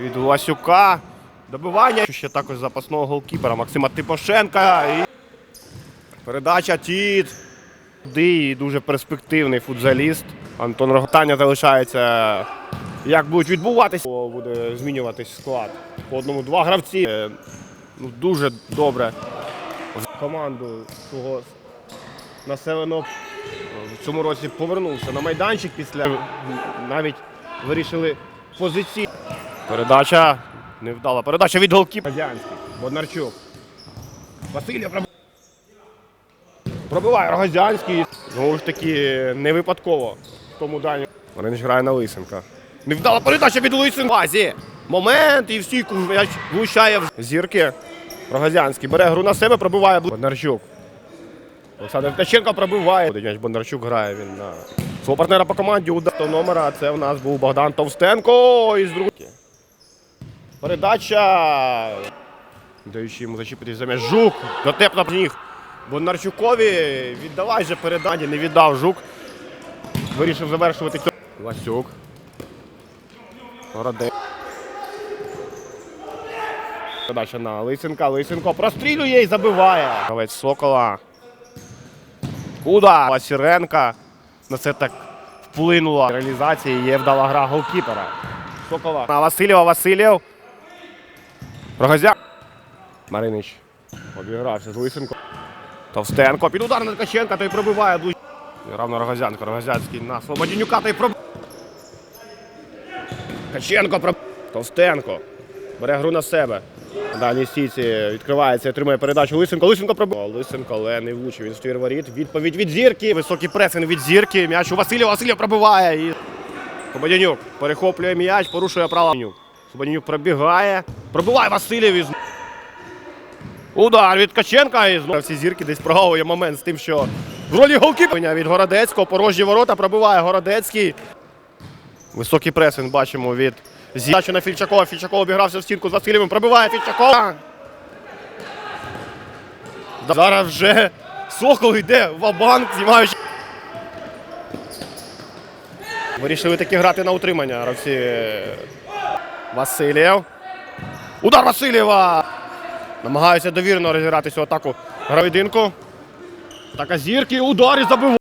від Васюка. Добивання. Ще також запасного голкіпера Максима Типошенка. І... Передача Тіт. І дуже перспективний футзаліст. Антон Роготання залишається. Як будуть відбуватися, буде змінюватись склад. По одному два гравці. Е, Ну, дуже добре команду свого населеного в цьому році повернувся на майданчик після навіть вирішили позиції. Передача невдала. Передача від голкіпера. Радянський. Боднарчук. Проб- пробиває Рогозянський. Знову ж таки, не випадково в тому дані. Маринич грає на Лисенка. Невдала передача від Лисенка. Базі. Момент і в стійку м'яч влучає в зірки. Рогозянський бере гру на себе, пробиває Боднарчук. Олександр Ткаченко пробиває. М'яч Бондарчук грає він на свого партнера по команді удар номера. Це в нас був Богдан Товстенко із другої. Передача. Даючи йому зачепитись за м'яч. Жук. Дотепно б ніг. Бондарчукові. Віддавай же передачі. Не віддав Жук. Вирішив завершувати цю. Васюк. Городець. Передача на Лисенка. Лисенко прострілює і забиває. Гравець Сокола. Куда? Сіренка. На це так вплинула реалізація. Є вдала гра голкіпера. Сокола. На Васильєва Васильєв. Рогозя. Маринич. Обігрався з Лисенко. Товстенко. Під удар на Ткаченка, той пробиває. Грав на Рогозянко. Рогозянський на Слободінюка, той пробиває. Ткаченко проб... Товстенко. Бере гру на себе. Далі стійці відкривається, отримує передачу Лисенко. Лисенко пробив. Лисенко, але не влучив. Він ствір воріт. Відповідь від зірки. Високий пресинг від зірки. М'яч у Василія. Василія пробиває. І... Слободянюк перехоплює м'яч, порушує права. Слободянюк пробігає. Пробиває Васильєв із... Удар від Ткаченка. І знову всі зірки десь прогавує момент з тим, що в ролі голкіпера від Городецького. Порожні ворота пробиває Городецький. Високий пресинг бачимо від Зідачу на Фільчакова. Фільчаков обігрався в стінку з Васильєвим. Пробиває Фільчакова. Зараз вже Сокол йде в банк знімаючи. Вирішили таки грати на утримання. Гравці Васильєв. Удар Васильєва! Намагаються довірно розігратися в атаку гравідинку. Така зірки, удар і забив.